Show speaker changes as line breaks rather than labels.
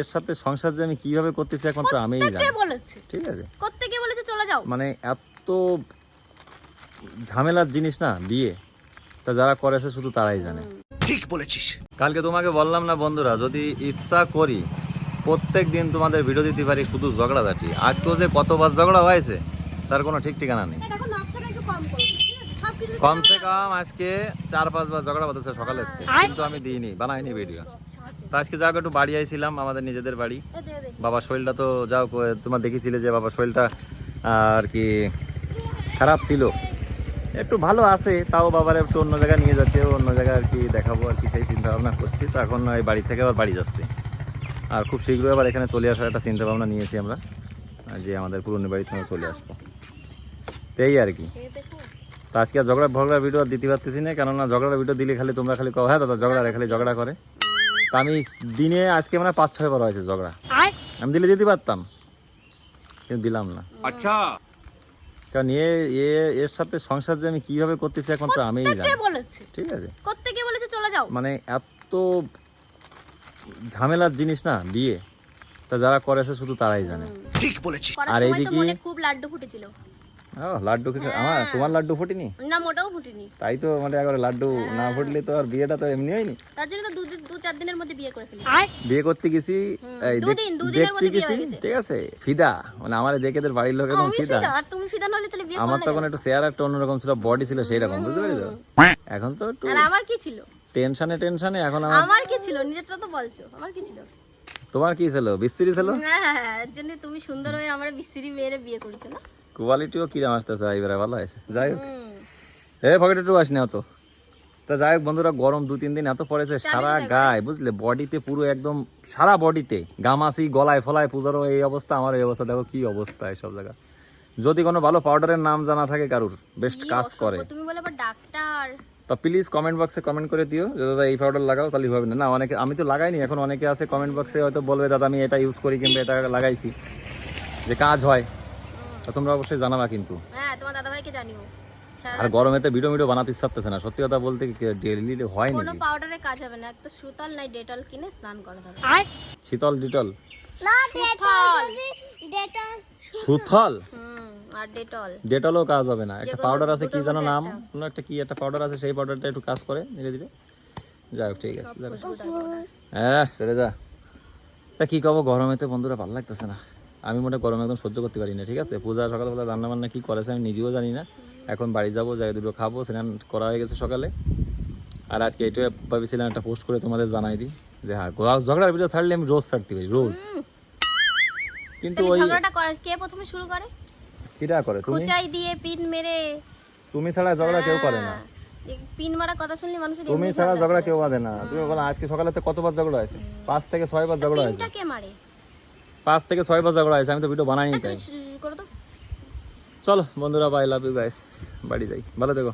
এর সাথে সংসার যে আমি কীভাবে করতেছি এখন তো আমিই
কে
জানি।
বলেছে।
ঠিক আছে।
করতে কে বলেছে চলে যাও।
মানে এত ঝামেলার জিনিস না বিয়ে। তা যারা করেছে শুধু তারাই জানে।
ঠিক বলেছিস।
কালকে তোমাকে বললাম না বন্ধুরা যদি ইচ্ছা করি প্রত্যেক দিন তোমাদের ভিডিও দিতে পারি শুধু ঝগড়া ঝগড়াঝাটি। আজকেও যে কতবার ঝগড়া হয়েছে তার কোনো ঠিক ঠিকানা নেই। কমসে কম আজকে চার পাঁচবার ঝগড়া বাঁধেছে সকালের থেকে। কিন্তু আমি দিইনি বানাইনি ভিডিও তো আজকে যাও একটু বাড়ি আইছিলাম আমাদের নিজেদের বাড়ি। বাবার শরীরটা তো যাও তোমার দেখেছিলে যে বাবার শরীরটা আর কি খারাপ ছিল। একটু ভালো আছে তাও বাবার একটু অন্য জায়গায় নিয়ে যেতে অন্য জায়গায় আর কি দেখাবো আর কি সেই চিন্তা ভাবনা করছি। তো এখন এই বাড়ি থেকে আবার বাড়ি যাচ্ছি। আর খুব শীঘ্রই আবার এখানে চলে আসার একটা চিন্তা ভাবনা নিয়েছি আমরা যে আমাদের পুরনো বাড়িতে আমরা চলে আসব। এই আর কি। আজকে আর ঝগড়া ঝগড়ার ভিডিও দিতে পারতেছি না কেননা ঝগড়ার ভিডিও দিলে খালি তোমরা খালি কও হ্যাঁ দাদা ঝগড়া রে খালি ঝগড়া করে। তা আমি দিনে আজকে মানে পাঁচ ছয় বার হয়েছে ঝগড়া। আমি দিলে দিতে পারতাম কিন্তু দিলাম না।
আচ্ছা।
কারণ এ এ এর সাথে সংসার যে আমি কীভাবে করতেছি এখন তো আমিই
কে
জানি। ঠিক আছে।
করতে কে বলেছে চলে যাও।
মানে এত ঝামেলার জিনিস না বিয়ে। তা যারা করেছে শুধু তারাই জানে।
ঠিক
করার
আর এইদিকে-
খুব লাড্ডু ফুটেছিল।
লাড্ডু খেতে আমার তোমার লাড্ডু ফুটিনি?
না মোটাও ফুটেনি।
তাই তো মানে একবারে লাড্ডু না ফুটলে তো আর বিয়েটা তো এমনি হয়নি।
তার জন্য তো দু দু চার দিনের মধ্যে বিয়ে করে ফেলি।
বিয়ে করতে গেছি এই দেখ-
দুদিন, দুদিনের
দেখতে
মধ্যে বিয়ে
গেছি
হয়ে
ঠিক আছে ফিদা। মানে আমার দেখে বাড়ির লোক এবং ফিদা।
আর তুমি ফিদা নলে তাহলে বিয়ে
আমার তখন একটু অন্যরকম ছিল বডি ছিল সেই রকম বুঝতে পারি তো এখন তো একটু
আর আমার কি ছিল?
টেনশনে টেনশনে এখন আমার
আমার কি ছিল? নিজেরটা তো বলছো আমার কি ছিল?
তোমার কি ছিল? বিস্তৃতি ছিল?
হ্যাঁ এর জন্য তুমি সুন্দর হয়ে আমার বিশ্রী মেয়েরে বিয়ে করেছ না?
কোয়ালিটিও কিরাম আসতেছে এবারে ভালো আছে যাই হোক। এ পকেটে একটু আসনি অত তা। যাই হোক বন্ধুরা গরম দু তিন দিন এত পড়েছে সারা গায়ে বুঝলে? বডিতে পুরো একদম সারা বডিতে গামাসি গলায় ফলায় পূজারও এই অবস্থা আমার এই অবস্থা দেখো কি অবস্থা সব জায়গা। যদি কোনো ভালো পাউডারের নাম জানা থাকে কারুর বেস্ট কাজ করে।
তুমি বলে আবার ডাক্তার।
তো প্লিজ কমেন্ট বক্সে কমেন্ট করে দিও যে দাদা এই পাউডার লাগাও তাহলে হবে না। না অনেকে আমি তো লাগাইনি এখন অনেকে আছে কমেন্ট বক্সে হয়তো বলবে দাদা আমি এটা ইউজ করি কিংবা এটা লাগাইছি। যে কাজ হয়। তো তোমরা অবশ্যই জানাবা কিন্তু।
হ্যাঁ তোমার দাদা ভাইকে জানিও
আর গরমেতে ভিডিও ভিডিও বানাতে ইচ্ছা করতেছে না। সত্যি কথা বলতে ডেলি হয়
কোনো পাউডারে কাজ হবে না। একটা সুতাল নাই ডেটল কিনে স্নান করে দাও।
শীতল ডিটল?
না ডেটল
সুথল
হুম আর ডেটল।
ডেটলও কাজ হবে না। একটা পাউডার আছে কি জানো নাম?
একটা।
কোনো একটা কি একটা পাউডার আছে সেই পাউডারটা একটু কাজ করে ধীরে ধীরে। যাই হোক ঠিক আছে হ্যাঁ সেরে যা। তা কি কব গরমেতে বন্ধুরা ভালো লাগতেছে না। আমি মনে হয় গরমে একদম সহ্য করতে পারি না ঠিক আছে? পূজা সকালবেলা রান্না বান্না কি করেছে আমি নিজেও জানি না। এখন বাড়ি যাব যাই দুটো খাব স্নান করা হয়ে গেছে সকালে। আর আজকে এটা ভাবিছিলাম একটা পোস্ট করে তোমাদের জানাই দিই যে হ্যাঁ ঝগড়ার ভিডিও ছাড়লে আমি রোজ ছাড়তে পারি রোজ। কিন্তু ওই
ঝগড়াটা করে কে প্রথমে শুরু করে?
কিটা করে তুমি?
খোঁচাই দিয়ে পিন মেরে।
তুমি ছাড়া ঝগড়া কেউ করে না।
হ্যাঁ, পিন মারা কথা শুনলে মানুষের
তুমি ছাড়া
ঝগড়া
কেউ বাঁধে না। তুমি বলো আজকে সকালে কতবার ঝগড়া হয়েছে? পাঁচ থেকে ছয় বার ঝগড়া হয়েছে।
পিনটা কে মারে?
পাঁচ থেকে ছয় বাজার করা হয়েছে আমি তো ভিডিও বানাইনি তাই। চলো বন্ধুরা বাই লাভ ইউ গাইস বাড়ি যাই। ভালো থেকো।